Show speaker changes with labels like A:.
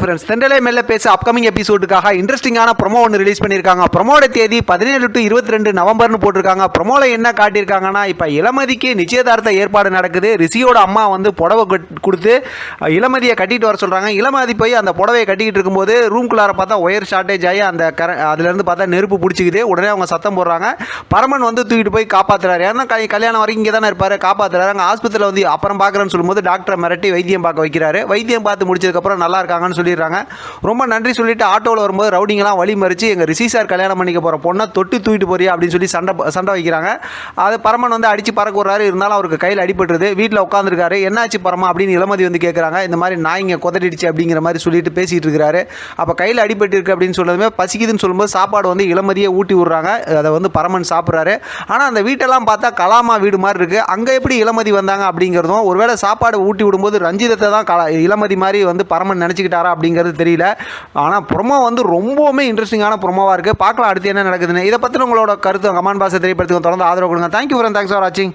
A: Friends தெண்டலை மெல்ல பேச upcoming எபிசோடுக்காக இன்ட்ரெஸ்டிங்கான ப்ரொமோ ஒன்று ரிலீஸ் பண்ணியிருக்காங்க. ப்ரொமோட தேதி பதினேழு டு இருபத்தி ரெண்டு நவம்பர்னு போட்டிருக்காங்க. ப்ரொமோவில் என்ன காட்டியிருக்காங்கன்னா இப்போ இளமதிக்கு நிச்சயதார்த்த ஏற்பாடு நடக்குது. ரிஷியோட அம்மா வந்து புடவை கொடுத்து இளமதியை கட்டிட்டு வர சொல்கிறாங்க இளமதி போய் அந்த புடவையை கட்டிக்கிட்டு இருக்கும்போது ரூம்குள்ளார பார்த்தா ஒயர் ஷார்ட்டேஜ் ஆகி அந்த கர அதுலேருந்து பார்த்தா நெருப்பு பிடிச்சிக்குது. உடனே அவங்க சத்தம் போடுறாங்க. பரமன் வந்து தூக்கிட்டு போய் காப்பாற்றுறாரு ஏன்னா கல்யாணம் வரைக்கும் இங்கே தானே இருப்பார். காப்பாற்றுறாரு அங்கே ஆஸ்பத்திரியில் வந்து அப்புறம் பார்க்குறேன்னு சொல்லும்போது டாக்டரை மிரட்டி வைத்தியம் பார்க்க வைக்கிறாரு. வைத்தியம் பார்த்து முடிச்சதுக்கப்புறம் நல்லா இருக்காங்கன்னு சொல்லிடுறாங்க. ரொம்ப நன்றி சொல்லிட்டு ஆட்டோவில் வரும்போது ரவுடிங்கெல்லாம் வழி மறித்து எங்கள் ரிஷி சார் கல்யாணம் பண்ணிக்க போகிற பொண்ணை தொட்டு தூக்கிட்டு போறியா? அப்படின்னு சொல்லி சண்டை சண்டை வைக்கிறாங்க. அது பரமன் வந்து அடித்து பறக்க விட்றாரு. இருந்தாலும் அவருக்கு கையில் அடிபட்டுருது. வீட்டில் உட்காந்துருக்காரு என்னாச்சு பரமா? அப்படின்னு இளமதி வந்து கேட்குறாங்க இந்த மாதிரி நாய்ங்க கொதடிடுச்சு அப்படிங்கிற மாதிரி சொல்லிட்டு பேசிகிட்டு இருக்கிறாரு அப்போ கையில் அடிபட்டு இருக்கு அப்படின்னு சொன்னதுமே பசிக்குதுன்னு சொல்லும்போது சாப்பாடு வந்து இளமதியை ஊட்டி விட்றாங்க. அதை வந்து பரமன் சாப்பிட்றாரு. ஆனால் அந்த வீட்டெல்லாம் பார்த்தா கலாமா வீடு மாதிரி இருக்குது அங்கே எப்படி இளமதி வந்தாங்க அப்படிங்கிறதும் ஒருவேளை சாப்பாடு ஊட்டி விடும்போது ரஞ்சிதத்தை தான் கலா இளமதி மாதிரி வந்து பரமன் நினச்சிக்கிட்டாரா அப்படிங்கிறது தெரியல. ஆனால் ப்ரொமோ வந்து ரொம்பவுமே இன்ட்ரெஸ்டிங்கான ப்ரொமோவாக இருக்குது பார்க்கலாம் அடுத்து என்ன நடக்குதுன்னு. இதை பற்றின உங்களோட கருத்து கமான் பாசை திரைப்படத்துக்கு தொடர்ந்து ஆதரவு கொடுங்க. தேங்க்யூ ஃபார் தேங்க்ஸ் ஃபார் வாட்சிங்